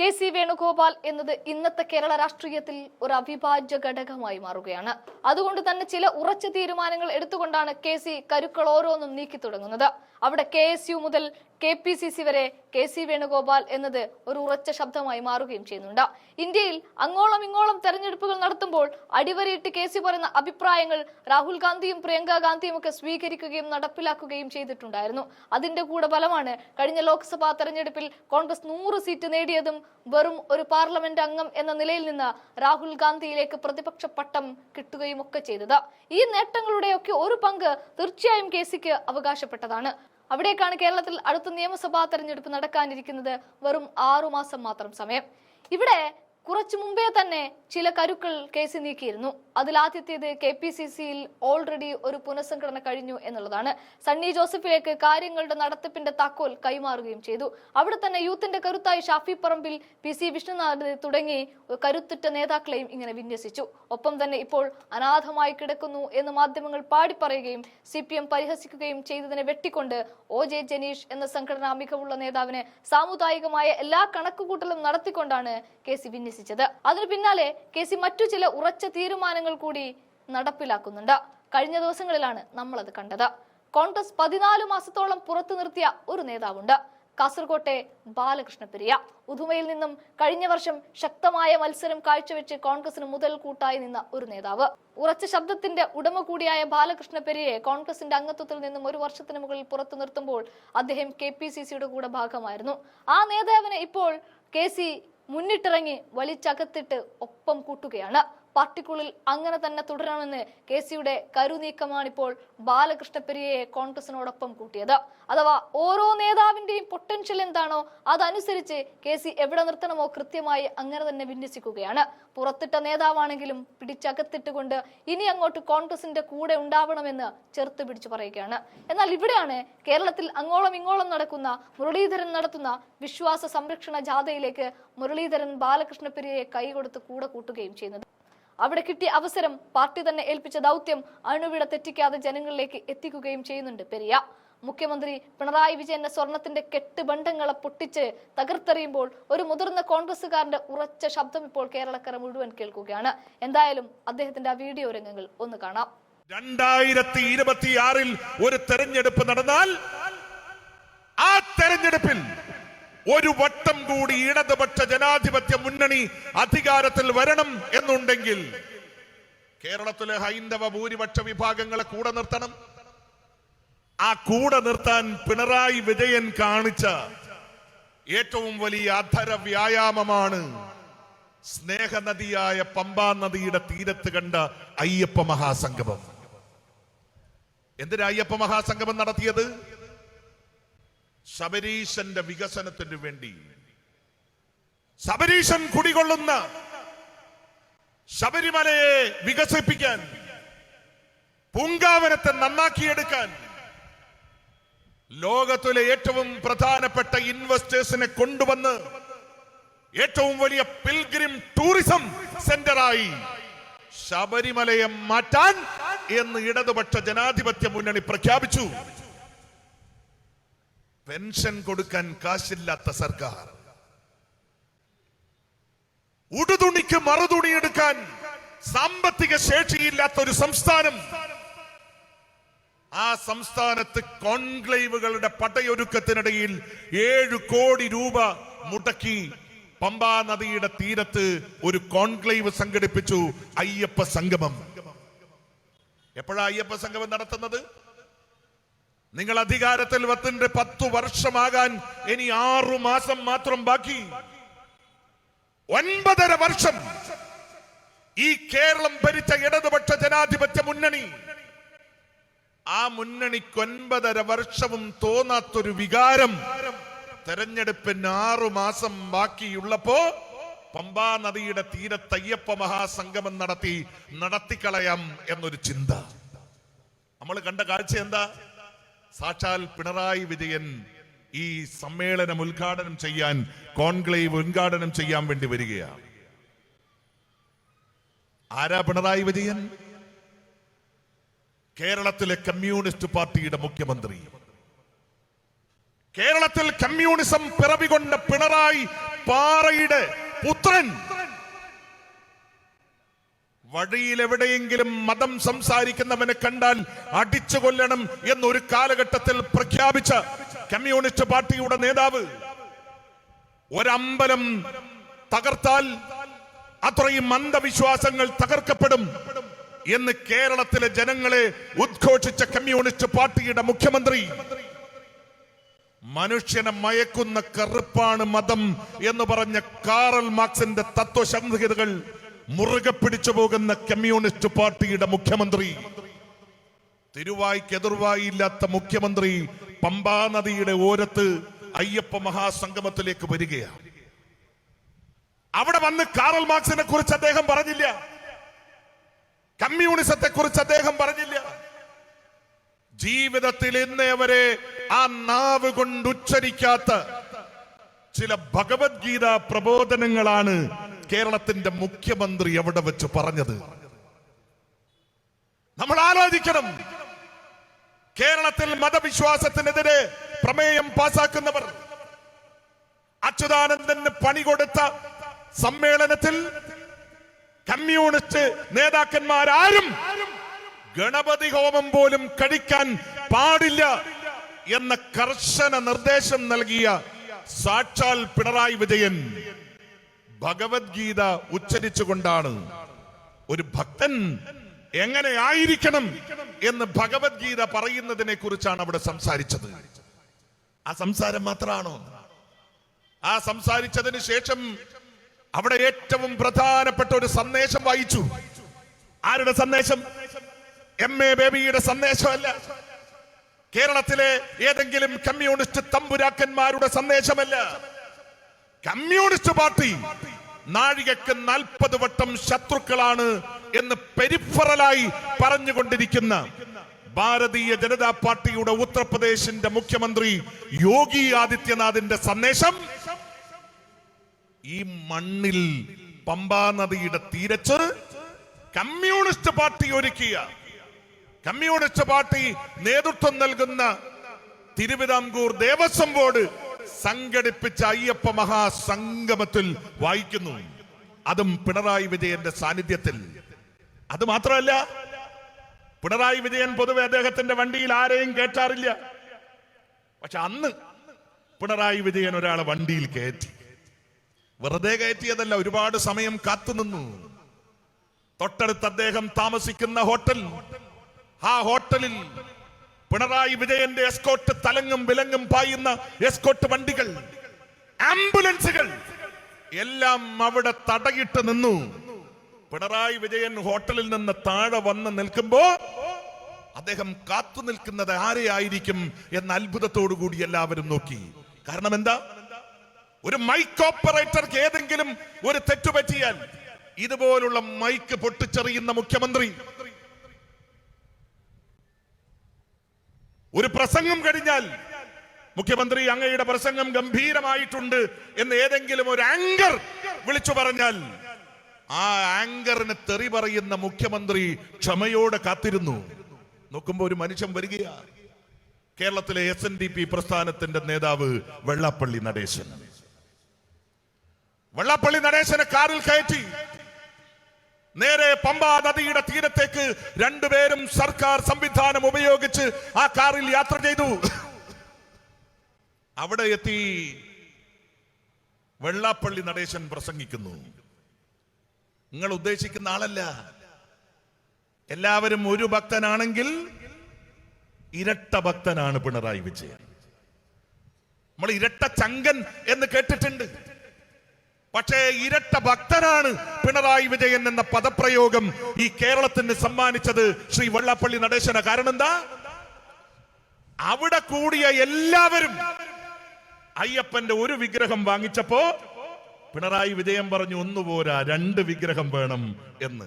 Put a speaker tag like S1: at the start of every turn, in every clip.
S1: K C Venugopal എന്നത് ഇന്നത്തെ കേരള രാഷ്ട്രീയത്തിൽ ഒരു അവിഭാജ്യ ഘടകമായി മാറുകയാണ്. അതുകൊണ്ട് തന്നെ ചില ഉറച്ച തീരുമാനങ്ങൾ എടുത്തുകൊണ്ടാണ് കെ സി കരുക്കൾ ഓരോന്നും നീക്കി തുടങ്ങുന്നത്. അവിടെ കെ എസ് യു മുതൽ കെ പി സി സി വരെ കെ സി വേണുഗോപാൽ എന്നത് ഒരു ഉറച്ച ശബ്ദമായി മാറുകയും ചെയ്യുന്നുണ്ട്. ഇന്ത്യയിൽ അങ്ങോളം ഇങ്ങോളം തെരഞ്ഞെടുപ്പുകൾ നടത്തുമ്പോൾ അടിവരയിട്ട് കെ സി പറയുന്ന അഭിപ്രായങ്ങൾ രാഹുൽ ഗാന്ധിയും പ്രിയങ്ക ഗാന്ധിയും ഒക്കെ സ്വീകരിക്കുകയും നടപ്പിലാക്കുകയും ചെയ്തിട്ടുണ്ടായിരുന്നു. അതിന്റെ കൂടെ ഫലമാണ് കഴിഞ്ഞ ലോക്സഭാ തെരഞ്ഞെടുപ്പിൽ കോൺഗ്രസ് നൂറ് സീറ്റ് നേടിയതും വെറും ഒരു പാർലമെന്റ് അംഗം എന്ന നിലയിൽ നിന്ന് രാഹുൽ ഗാന്ധിയിലേക്ക് പ്രതിപക്ഷ പട്ടം കിട്ടുകയും ഒക്കെ ചെയ്തത്. ഈ നേട്ടങ്ങളുടെയൊക്കെ ഒരു പങ്ക് തീർച്ചയായും കെ സിക്ക് അവകാശപ്പെട്ടതാണ്. അവിടേക്കാണ് കേരളത്തിൽ അടുത്ത നിയമസഭാ തെരഞ്ഞെടുപ്പ് നടക്കാനിരിക്കുന്നത് വെറും ആറുമാസം മാത്രം സമയം. ഇവിടെ കുറച്ചു മുമ്പേ തന്നെ ചില കരുക്കൾ കേസ് നീക്കിയിരുന്നു. അതിൽ ആദ്യത്തേത് കെ പി സി സിയിൽ ഓൾറെഡി ഒരു പുനഃസംഘടന കഴിഞ്ഞു എന്നുള്ളതാണ്. സണ്ണി ജോസഫിലേക്ക് കാര്യങ്ങളുടെ നടത്തിപ്പിന്റെ താക്കോൽ കൈമാറുകയും ചെയ്തു. അവിടെ തന്നെ യൂത്തിന്റെ കരുത്തായി ഷാഫി പറമ്പിൽ പി സി വിഷ്ണുനാഥ് തുടങ്ങി കരുത്തുറ്റ നേതാക്കളെയും ഇങ്ങനെ വിന്യസിച്ചു. ഒപ്പം തന്നെ ഇപ്പോൾ അനാഥമായി കിടക്കുന്നു എന്ന് മാധ്യമങ്ങൾ പാടിപ്പറയുകയും സി പി എം പരിഹസിക്കുകയും ചെയ്തതിനെ വെട്ടിക്കൊണ്ട് ഒ ജെ ജനീഷ് എന്ന സംഘടനാ മികവുള്ള നേതാവിന് സാമുദായികമായ എല്ലാ കണക്കുകൂട്ടലും നടത്തിക്കൊണ്ടാണ് കെ സി വിന്യസിച്ചത്. അതിനു പിന്നാലെ കെ സി മറ്റു ചില ഉറച്ച തീരുമാനങ്ങൾ കൂടി നടപ്പിലാക്കുന്നുണ്ട്. കഴിഞ്ഞ ദിവസങ്ങളിലാണ് നമ്മളത് കണ്ടത്. കോൺഗ്രസ് പതിനാല് മാസത്തോളം പുറത്തു നിർത്തിയ ഒരു നേതാവുണ്ട്. കാസർകോട്ടെ ബാലകൃഷ്ണ പെരിയ. ഉദുമയിൽ നിന്നും കഴിഞ്ഞ വർഷം ശക്തമായ മത്സരം കാഴ്ചവെച്ച് കോൺഗ്രസിന് മുതൽ കൂട്ടായി നിന്ന ഒരു നേതാവ്. ഉറച്ച ശബ്ദത്തിന്റെ ഉടമ കൂടിയായ ബാലകൃഷ്ണ പെരിയെ കോൺഗ്രസിന്റെ അംഗത്വത്തിൽ നിന്നും ഒരു വർഷത്തിന് മുകളിൽ പുറത്തു നിർത്തുമ്പോൾ അദ്ദേഹം കെ പി സി സിയുടെ കൂടെ ഭാഗമായിരുന്നു. ആ നേതാവിനെ ഇപ്പോൾ കെ സി മുന്നിട്ടിറങ്ങി വലിച്ചകത്തിട്ട് ഒപ്പം കൂട്ടുകയാണ്. പാർട്ടിക്കുള്ളിൽ അങ്ങനെ തന്നെ തുടരണമെന്ന് കെ സിയുടെ കരുനീക്കമാണിപ്പോൾ ബാലകൃഷ്ണ പെരിയയെ കോൺഗ്രസിനോടൊപ്പം കൂട്ടിയത്. അഥവാ ഓരോ നേതാവിന്റെയും പൊട്ടൻഷ്യൽ എന്താണോ അതനുസരിച്ച് കെ സി എവിടെ നിർത്തണമോ കൃത്യമായി അങ്ങനെ തന്നെ വിന്യസിക്കുകയാണ്. പുറത്തിട്ട നേതാവാണെങ്കിലും പിടിച്ചകത്തിട്ടുകൊണ്ട് ഇനി അങ്ങോട്ട് കോൺഗ്രസിന്റെ കൂടെ ഉണ്ടാവണമെന്ന് ചെറുത്ത് പിടിച്ചു പറയുകയാണ്. എന്നാൽ ഇവിടെയാണ് കേരളത്തിൽ അങ്ങോളം ഇങ്ങോളം നടക്കുന്ന മുരളീധരൻ നടത്തുന്ന വിശ്വാസ സംരക്ഷണ ജാഥയിലേക്ക് മുരളീധരൻ ബാലകൃഷ്ണ പെരിയയെ കൈകൊടുത്ത് കൂടെ കൂട്ടുകയും ചെയ്യുന്നത്. അവിടെ കിട്ടിയ അവസരം പാർട്ടി തന്നെ ഏൽപ്പിച്ച ദൗത്യം അണുവിട തെറ്റിക്കാതെ ജനങ്ങളിലേക്ക് എത്തിക്കുകയും ചെയ്യുന്നുണ്ട്. പെരിയ മുഖ്യമന്ത്രി പിണറായി വിജയന്റെ സ്വർണത്തിന്റെ കെട്ടുബന്ധങ്ങളെ പൊട്ടിച്ച് തകർത്തെറിയുമ്പോൾ ഒരു മുതിർന്ന കോൺഗ്രസുകാരന്റെ ഉറച്ച ശബ്ദം ഇപ്പോൾ കേരളക്കര മുഴുവൻ കേൾക്കുകയാണ്. എന്തായാലും അദ്ദേഹത്തിന്റെ ആ വീഡിയോ രംഗങ്ങൾ ഒന്ന് കാണാം.
S2: രണ്ടായിരത്തി ഇരുപത്തിയാറിൽ ഒരു തെരഞ്ഞെടുപ്പ് നടന്നാൽ ആ തെരഞ്ഞെടുപ്പിൽ ഒരു കൂടി ഇടതുപക്ഷ ജനാധിപത്യ മുന്നണി അധികാരത്തിൽ വരണം എന്നുണ്ടെങ്കിൽ കേരളത്തിലെ ഹൈന്ദവ ഭൂരിപക്ഷ വിഭാഗങ്ങളെ കൂടെ നിർത്തണം. ആ കൂടെ നിർത്താൻ പിണറായി വിജയൻ കാണിച്ച ഏറ്റവും വലിയ അധര വ്യായാമമാണ് സ്നേഹനദിയായ പമ്പാ നദിയുടെ തീരത്ത് കണ്ട അയ്യപ്പ മഹാസംഗമം. എന്തിനാ അയ്യപ്പ മഹാസംഗമം നടത്തിയത്? ശബരീശന്റെ വികസനത്തിനു വേണ്ടി. ശബരീശൻ കുടികൊള്ളുന്ന ശബരിമലയെ വികസിപ്പിക്കാൻ പൂങ്കാവനത്തെ നന്നാക്കിയെടുക്കാൻ ലോകത്തിലെ ഏറ്റവും പ്രധാനപ്പെട്ട ഇൻവെസ്റ്റേഴ്സിനെ കൊണ്ടുവന്ന് ഏറ്റവും വലിയ പിൽഗ്രിം ടൂറിസം സെന്ററായി ശബരിമലയെ മാറ്റാൻ എന്ന് ഇടതുപക്ഷ ജനാധിപത്യ മുന്നണി പ്രഖ്യാപിച്ചു. പെൻഷൻ കൊടുക്കാൻ കാശില്ലാത്ത സർക്കാർ. ഉടുതുണിക്ക് മറുതുണി എടുക്കാൻ സാമ്പത്തിക ശേഷിയില്ലാത്ത ഒരു സംസ്ഥാനം. ആ സംസ്ഥാനത്ത് കോൺക്ലേവുകളുടെ പടയൊരുക്കത്തിനിടയിൽ ഏഴു കോടി രൂപ മുടക്കി പമ്പാ നദിയുടെ തീരത്ത് ഒരു കോൺക്ലേവ് സംഘടിപ്പിച്ചു അയ്യപ്പ സംഗമം. എപ്പോഴാ അയ്യപ്പ സംഗമം നടത്തുന്നത്? നിങ്ങൾ അധികാരത്തിൽ വത്തിന്റെ പത്തു വർഷമാകാൻ ഇനി ആറു മാസം മാത്രം ബാക്കി. ഒൻപതര വർഷം ഈ കേരളം ഭരിച്ച ഇടതുപക്ഷ ജനാധിപത്യ മുന്നണി. ആ മുന്നണിക്ക് ഒൻപതര വർഷവും തോന്നാത്തൊരു വികാരം തെരഞ്ഞെടുപ്പിന് ആറു മാസം ബാക്കിയുള്ളപ്പോ പമ്പാ നദിയുടെ തീരത്ത് അയ്യപ്പ മഹാസംഗമം നടത്തി നടത്തിക്കളയാം എന്നൊരു ചിന്ത. നമ്മൾ കണ്ട കാഴ്ച എന്താ? സാക്ഷാൽ പിണറായി വിജയൻ ഈ സമ്മേളനം ഉദ്ഘാടനം ചെയ്യാൻ കോൺക്ലേവ് ഉദ്ഘാടനം ചെയ്യാൻ വേണ്ടി വരികയാണ്. ആരാ പിണറായി വിജയൻ? കേരളത്തിലെ കമ്മ്യൂണിസ്റ്റ് പാർട്ടിയുടെ മുഖ്യമന്ത്രി. കേരളത്തിൽ കമ്മ്യൂണിസം പിറവികൊണ്ട പിണറായി പാറയുടെ പുത്രൻ. വഴിയിൽ എവിടെയെങ്കിലും മതം സംസാരിക്കുന്നവനെ കണ്ടാൽ അടിച്ചു കൊല്ലണം എന്നൊരു കാലഘട്ടത്തിൽ പ്രഖ്യാപിച്ച കമ്മ്യൂണിസ്റ്റ് പാർട്ടിയുടെ നേതാവ് ഒരമ്പലം തകർത്താൽ അത്രയും അന്ധവിശ്വാസങ്ങൾ തകർക്കപ്പെടും എന്ന് കേരളത്തിലെ ജനങ്ങളെ ഉദ്ഘോഷിച്ച കമ്മ്യൂണിസ്റ്റ് പാർട്ടിയുടെ മുഖ്യമന്ത്രി. മനുഷ്യനെ മയക്കുന്ന കറുപ്പാണ് മതം എന്ന് പറഞ്ഞ കാറൽ മാർക്സിന്റെ തത്വസംഹിതകൾ മുറുകെ പിടിച്ചു പോകുന്ന കമ്മ്യൂണിസ്റ്റ് പാർട്ടിയുടെ മുഖ്യമന്ത്രി. തിരുവായ്ക്ക് എതിർവായില്ലാത്ത മുഖ്യമന്ത്രി പമ്പാ നദിയുടെ ഓരത്ത് അയ്യപ്പ മഹാസംഗമത്തിലേക്ക് വരികയാണ്. അവിടെ വന്ന് കാറൽ മാർക്സിനെ കുറിച്ച് അദ്ദേഹം പറഞ്ഞില്ല. കമ്മ്യൂണിസത്തെ കുറിച്ച് അദ്ദേഹം പറഞ്ഞില്ല. ജീവിതത്തിൽ ഇന്നേ വരെ ആ നാവ് കൊണ്ട് ഉച്ചരിക്കാത്ത ചില ഭഗവത്ഗീത പ്രബോധനങ്ങളാണ് കേരളത്തിന്റെ മുഖ്യമന്ത്രി എവിടെ വെച്ച് പറഞ്ഞത്. നമ്മൾ ആലോചിക്കണം. കേരളത്തിൽ മതവിശ്വാസത്തിനെതിരെ പ്രമേയം പാസാക്കുന്നവർ അച്യുതാനന്ദന് പണി കൊടുത്ത സമ്മേളനത്തിൽ കമ്മ്യൂണിസ്റ്റ് നേതാക്കന്മാരാരും ഗണപതി ഹോമം പോലും കഴിക്കാൻ പാടില്ല എന്ന കർശന നിർദ്ദേശം നൽകിയ സാക്ഷാൽ പിണറായി വിജയൻ ഭഗവത്ഗീത ഉച്ചരിച്ചുകൊണ്ടാണ്. ഒരു ഭക്തൻ എങ്ങനെ ആയിരിക്കണം എന്ന് ഭഗവത്ഗീത പറയുന്നതിനെ കുറിച്ചാണ് അവിടെ സംസാരിച്ചത്. ആ സംസാരം മാത്രമാണോ? ആ സംസാരിച്ചതിന് ശേഷം അവിടെ ഏറ്റവും പ്രധാനപ്പെട്ട ഒരു സന്ദേശം വായിച്ചു. ആരുടെ സന്ദേശം? എം എ ബേബിയുടെ സന്ദേശമല്ല. കേരളത്തിലെ ഏതെങ്കിലും കമ്മ്യൂണിസ്റ്റ് തമ്പുരാക്കന്മാരുടെ സന്ദേശമല്ല. കമ്മ്യൂണിസ്റ്റ് പാർട്ടി നാഴികക്ക് നാൽപ്പത് വട്ടം ശത്രുക്കളാണ് എന്ന് പെരിഫറലായി പറഞ്ഞുകൊണ്ടിരിക്കുന്ന ഭാരതീയ ജനതാ പാർട്ടിയുടെ ഉത്തർപ്രദേശിന്റെ മുഖ്യമന്ത്രി യോഗി ആദിത്യനാഥിന്റെ സന്ദേശം ഈ മണ്ണിൽ പമ്പാ നദിയുടെ തീരച്ച് കമ്മ്യൂണിസ്റ്റ് പാർട്ടി ഒരുക്കിയ കമ്മ്യൂണിസ്റ്റ് പാർട്ടി നേതൃത്വം നൽകുന്ന തിരുവിതാംകൂർ ദേവസ്വം ബോർഡ് സംഘടിപ്പിച്ച അയ്യപ്പ മഹാസംഗമത്തിൽ വായിക്കുന്നു. അതും പിണറായി വിജയന്റെ സാന്നിധ്യത്തിൽ. അത് മാത്രമല്ല പിണറായി വിജയൻ പൊതുവെ അദ്ദേഹത്തിന്റെ വണ്ടിയിൽ ആരെയും കേറ്റാറില്ല. പക്ഷെ അന്ന് പിണറായി വിജയൻ ഒരാളെ വണ്ടിയിൽ കയറ്റി വെറുതെ കയറ്റിയതല്ല ഒരുപാട് സമയം കാത്തുനിന്നു തൊട്ടടുത്ത് അദ്ദേഹം താമസിക്കുന്ന ഹോട്ടൽ ആ ഹോട്ടലിൽ പിണറായി വിജയന്റെ എസ്കോട്ട് തലങ്ങും വിലങ്ങും പായുന്ന എസ്കോട്ട് വണ്ടികൾ ആംബുലൻസുകൾ എല്ലാം അവിടെ തടയിട്ട് നിന്നു. പിണറായി വിജയൻ ഹോട്ടലിൽ നിന്ന് താഴെ വന്ന് നിൽക്കുമ്പോ അദ്ദേഹം കാത്തു നിൽക്കുന്നത് ആരെയായിരിക്കും എന്ന അത്ഭുതത്തോടു കൂടി എല്ലാവരും നോക്കി. കാരണം എന്താ? ഒരു മൈക്ക് ഓപ്പറേറ്റർക്ക് ഏതെങ്കിലും ഒരു തെറ്റുപറ്റിയാൽ ഇതുപോലുള്ള മൈക്ക് പൊട്ടിച്ചെറിയുന്ന മുഖ്യമന്ത്രി ഒരു പ്രസംഗം കഴിഞ്ഞാൽ മുഖ്യമന്ത്രി അങ്ങയുടെ പ്രസംഗം ഗംഭീരമായിട്ടുണ്ട് എന്ന് ഏതെങ്കിലും ഒരു ആങ്കർ വിളിച്ചു പറഞ്ഞാൽ ആ ആങ്കറിന് തെറി പറയുന്ന മുഖ്യമന്ത്രി ക്ഷമയോടെ കാത്തിരുന്നു. നോക്കുമ്പോ ഒരു മനുഷ്യൻ വരികയാ. കേരളത്തിലെ എസ് എൻ ഡി പി പ്രസ്ഥാനത്തിന്റെ നേതാവ് വെള്ളാപ്പള്ളി നടേശൻ. വെള്ളാപ്പള്ളി നടേശനെ കാറിൽ കയറ്റി. നേരെ പമ്പ നദിയുടെ തീരത്തേക്ക് രണ്ടുപേരും സർക്കാർ സംവിധാനം ഉപയോഗിച്ച് ആ കാറിൽ യാത്ര ചെയ്തു. അവിടെ എത്തി വെള്ളാപ്പള്ളി നടേശൻ പ്രസംഗിക്കുന്നു. നിങ്ങൾ ഉദ്ദേശിക്കുന്ന ആളല്ല. എല്ലാവരും ഒരു ഭക്തനാണെങ്കിൽ ഇരട്ട ഭക്തനാണ് പിണറായി വിജയൻ. നമ്മൾ ഇരട്ട ചങ്കൻ എന്ന് കേട്ടിട്ടുണ്ട്. പക്ഷേ ഇരട്ട ഭക്തനാണ് പിണറായി വിജയൻ എന്ന പദപ്രയോഗം ഈ കേരളത്തിന് സമ്മാനിച്ചത് ശ്രീ വെള്ളാപ്പള്ളി നടേശന കാരണം എന്താ? അവിടെ കൂടിയ എല്ലാവരും അയ്യപ്പന്റെ ഒരു വിഗ്രഹം വാങ്ങിച്ചപ്പോ പിണറായി വിജയം പറഞ്ഞു ഒന്നുപോരാ രണ്ട് വിഗ്രഹം വേണം എന്ന്.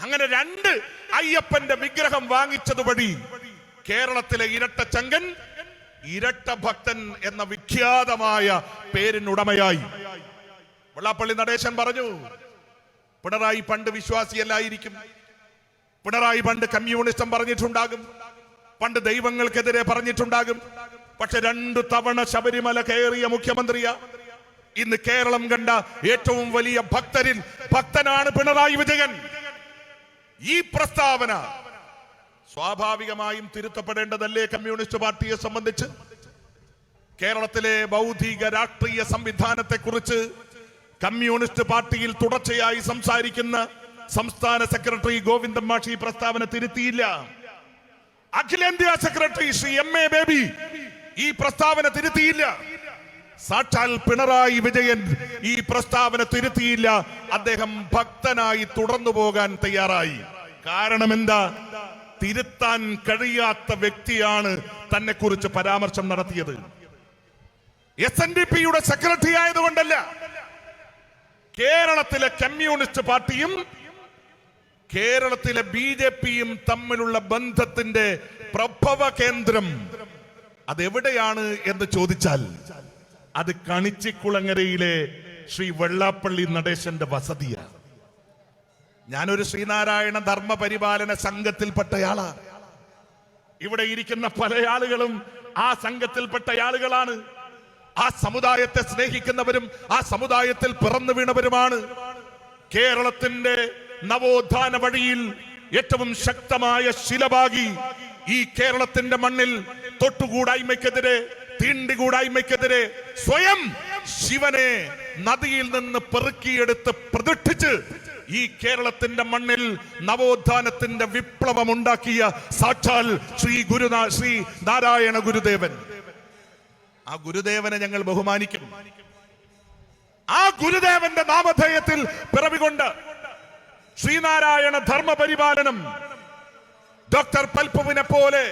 S2: അങ്ങനെ രണ്ട് അയ്യപ്പന്റെ വിഗ്രഹം വാങ്ങിച്ചത് വഴി കേരളത്തിലെ ഇരട്ട ചങ്കൻ ഇരട്ട ഭക്തൻ എന്ന വിഖ്യാതമായ പേരിനുടമയായി. വെള്ളാപ്പള്ളി നടേശൻ പറഞ്ഞു പിണറായി പണ്ട് വിശ്വാസിയല്ലായിരിക്കും. പിണറായി പണ്ട് കമ്മ്യൂണിസം പറഞ്ഞിട്ടുണ്ടാകും. പണ്ട് ദൈവങ്ങൾക്കെതിരെ പറഞ്ഞിട്ടുണ്ടാകും. പക്ഷെ രണ്ടു തവണ ശബരിമല കയറിയ മുഖ്യമന്ത്രിയാ. ഇന്ന് കേരളം കണ്ട ഏറ്റവും വലിയ ഭക്തരിൽ ഭക്തനാണ് പിണറായി വിജയൻ. ഈ പ്രസ്താവന സ്വാഭാവികമായും തിരുത്തപ്പെടേണ്ടതല്ലേ കമ്മ്യൂണിസ്റ്റ് പാർട്ടിയെ സംബന്ധിച്ച്? കേരളത്തിലെ ബൗദ്ധിക രാഷ്ട്രീയ സംവിധാനത്തെ കുറിച്ച് കമ്മ്യൂണിസ്റ്റ് പാർട്ടിയിൽ തുടർച്ചയായി സംസാരിക്കുന്ന സംസ്ഥാന സെക്രട്ടറി ഗോവിന്ദൻ മാഷി പ്രസ്താവന തിരുത്തിയില്ല. അഖിലേന്ത്യാ secretary Shri M A Baby ഈ പ്രസ്താവന തിരുത്തിയില്ല. സാക്ഷാൽ പിണറായി വിജയൻ ഈ പ്രസ്താവന തിരുത്തിയില്ല. അദ്ദേഹം ഭക്തനായി തുടർന്നു പോകാൻ തയ്യാറായി. കാരണം എന്താ? തിരുത്താൻ കഴിയാത്ത വ്യക്തിയാണ് തന്നെ കുറിച്ച് പരാമർശം നടത്തിയത്. എസ് എൻ ഡി പിയുടെ സെക്രട്ടറി ആയതുകൊണ്ടല്ല. കേരളത്തിലെ കമ്മ്യൂണിസ്റ്റ് പാർട്ടിയും കേരളത്തിലെ ബി ജെ പിയും തമ്മിലുള്ള ബന്ധത്തിന്റെ പ്രഭവ കേന്ദ്രം അതെവിടെയാണ് എന്ന് ചോദിച്ചാൽ അത് കണിച്ചിക്കുളങ്ങരയിലെ ശ്രീ വെള്ളാപ്പള്ളി നടേശന്റെ വസതിയാണ്. ഞാനൊരു ശ്രീനാരായണ ധർമ്മ പരിപാലന സംഘത്തിൽപ്പെട്ടയാളാ ഇവിടെ ഇരിക്കുന്ന പല ആളുകളും ആ സംഘത്തിൽപ്പെട്ട ആളുകളാണ് ആ സമുദായത്തെ സ്നേഹിക്കുന്നവരും ആ സമുദായത്തിൽ പിറന്നു വീണവരുമാണ്. കേരളത്തിന്റെ നവോത്ഥാന വഴിയിൽ ഏറ്റവും ശക്തമായ ശിലഭാഗി ഈ കേരളത്തിന്റെ മണ്ണിൽ തൊട്ടുകൂടായ്മയ്ക്കെതിരെ തീണ്ടികൂടായ്മയ്ക്കെതിരെ സ്വയം ശിവനെ നദിയിൽ നിന്ന് പെറുക്കിയെടുത്ത് പ്രതിഷ്ഠിച്ച് ഈ കേരളത്തിന്റെ മണ്ണിൽ നവോത്ഥാനത്തിന്റെ വിപ്ലവം ഉണ്ടാക്കിയ സാക്ഷാൽ ശ്രീ ഗുരുനാ ശ്രീ നാരായണ ഗുരുദേവൻ. ആ ഗുരുദേവനെ ഞങ്ങൾ ബഹുമാനിക്കും. ആ ഗുരുദേവന്റെ നാമധേയത്തിൽ പിറവികൊണ്ട് ശ്രീനാരായണ ധർമ്മ പരിപാലനം ഡോക്ടർ പൽപ്പുവിനെ പോലെ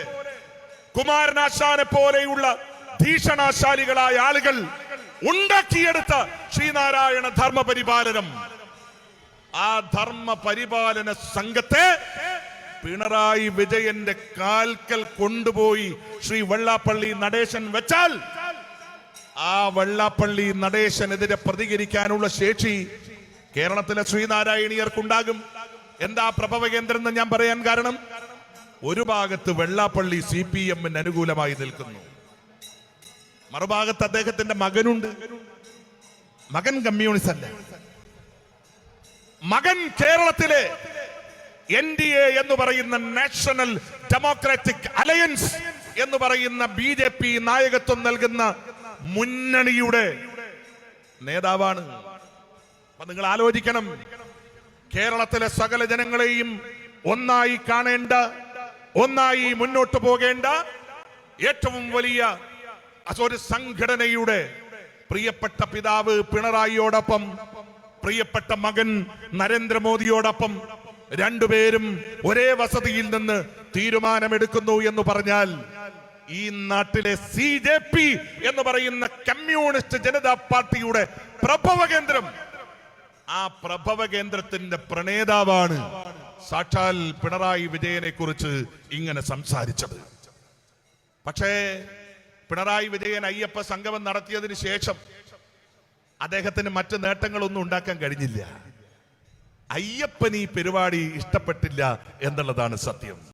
S2: കുമാരനാശാനെ പോലെയുള്ള ഭീഷണാശാലികളായ ആളുകൾ ഉണ്ടാക്കിയെടുത്ത ശ്രീനാരായണ ധർമ്മ പരിപാലനം ആ ധർമ്മ പരിപാലന സംഘത്തെ പിണറായി വിജയന്റെ കാൽക്കൽ കൊണ്ടുപോയി ശ്രീ വെള്ളാപ്പള്ളി നടേശൻ വെച്ചാൽ ആ വെള്ളാപ്പള്ളി നടേശനെതിരെ പ്രതികരിക്കാനുള്ള ശേഷി കേരളത്തിലെ ശ്രീനാരായണീയർക്കുണ്ടാകും. എന്താ പ്രഭവ കേന്ദ്രം എന്ന് ഞാൻ പറയാൻ കാരണം? ഒരു ഭാഗത്ത് വെള്ളാപ്പള്ളി സി പി എമ്മിന് അനുകൂലമായി നിൽക്കുന്നു. മറുഭാഗത്ത് അദ്ദേഹത്തിന്റെ മകനുണ്ട്. മകൻ കമ്മ്യൂണിസ്റ്റ് അല്ല. മകൻ കേരളത്തിലെ എൻ ഡി എ എന്ന് പറയുന്ന നാഷണൽ ഡെമോക്രാറ്റിക് അലയൻസ് എന്ന് പറയുന്ന ബി ജെ പി നായകത്വം നൽകുന്ന മുന്നണിയുടെ നേതാവാണ്. അപ്പൊ നിങ്ങൾ ആലോചിക്കണം. കേരളത്തിലെ സകല ജനങ്ങളെയും ഒന്നായി കാണേണ്ട ഒന്നായി മുന്നോട്ട് പോകേണ്ട ഏറ്റവും വലിയ ഒരു സംഘടനയുടെ പ്രിയപ്പെട്ട പിതാവ് പിണറായിയോടൊപ്പം പ്രിയപ്പെട്ട മകൻ നരേന്ദ്രമോദിയോടൊപ്പം രണ്ടുപേരും ഒരേ വസതിയിൽ നിന്ന് തീരുമാനമെടുക്കുന്നു എന്ന് പറഞ്ഞാൽ ഈ നാട്ടിലെ സി ജെ പി എന്ന് പറയുന്ന കമ്മ്യൂണിസ്റ്റ് ജനതാ പാർട്ടിയുടെ പ്രഭവ കേന്ദ്രം. ആ പ്രഭവ കേന്ദ്രത്തിന്റെ പ്രണേതാവാണ് സാക്ഷാൽ പിണറായി വിജയനെ കുറിച്ച് ഇങ്ങനെ സംസാരിച്ചത്. പക്ഷേ പിണറായി വിജയൻ അയ്യപ്പ സംഗമം നടത്തിയതിന് ശേഷം അദ്ദേഹത്തിന് മറ്റു നേട്ടങ്ങളൊന്നും ഉണ്ടാക്കാൻ കഴിഞ്ഞില്ല. അയ്യപ്പൻ ഈ പരിപാടി ഇഷ്ടപ്പെട്ടില്ല എന്നുള്ളതാണ് സത്യം.